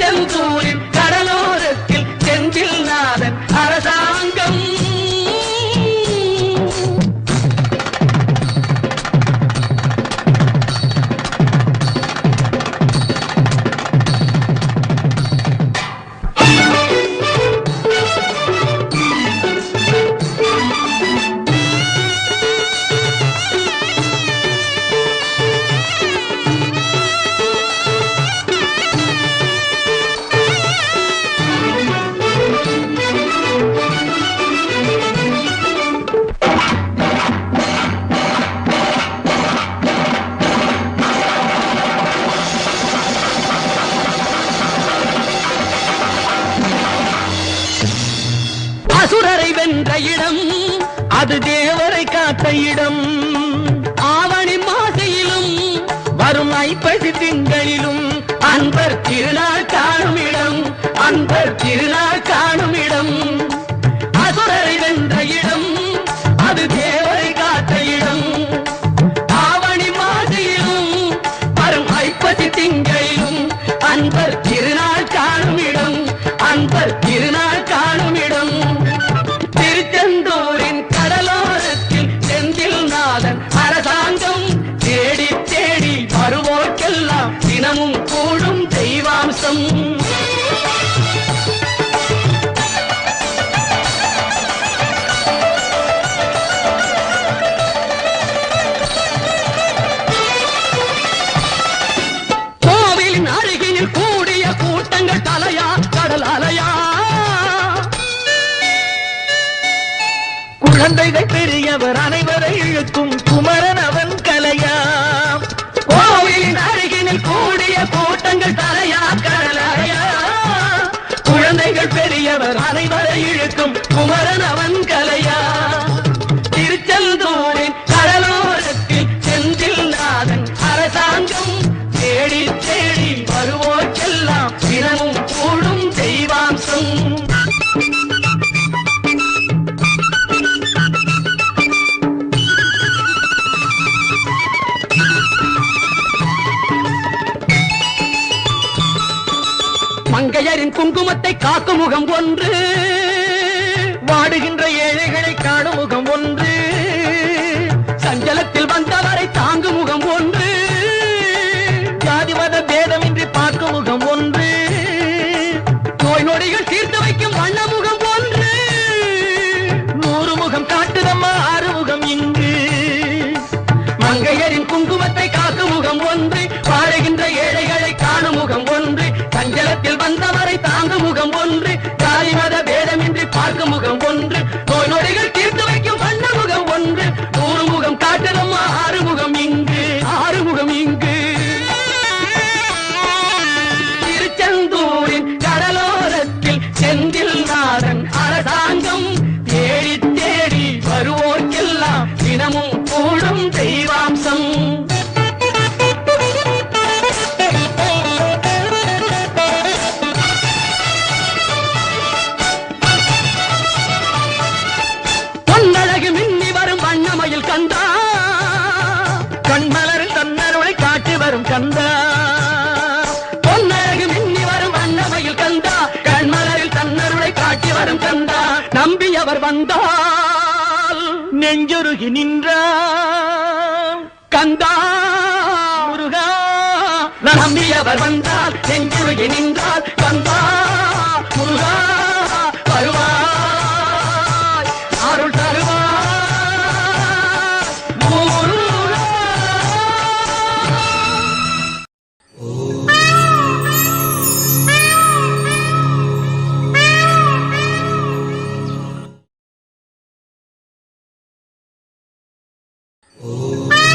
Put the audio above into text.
చెందూరి కడలో அசுரரை இடம் அது தேவரை காத்த இடம். ஆவணி மாசையிலும் வரும் ஐப்பசி திங்களிலும் அன்பர் திருநாள் காணும் இடம் அன்பர் திருநாள் குழந்தைகள் பெரியவர் அனைவரை இழுக்கும் குமரன் அவன் கலையா. கோவிலின் அருகினில் கூடிய கூட்டங்கள் தலையா கடலையா. குழந்தைகள் பெரியவர் அனைவரை இழுக்கும் குமரன் அவன் மங்கையரின் குங்குமத்தை காக்கும் முகம் ஒன்று. வாடுகின்ற ஏழைகளை காணும் முகம் உலகத்தில் வந்தவரை தாங்கு முகம் ஒன்று. ஜாதி மத பேதமின்றி பார்க்கும் முகம் ஒன்று. நோய் நொடிகள் நம்பியவர் வந்தால் நெஞ்சுருகி நின்றான் கந்தா முருகா. நம்பியவர் வந்தால் நெஞ்சுருகி நின்றான் 哦。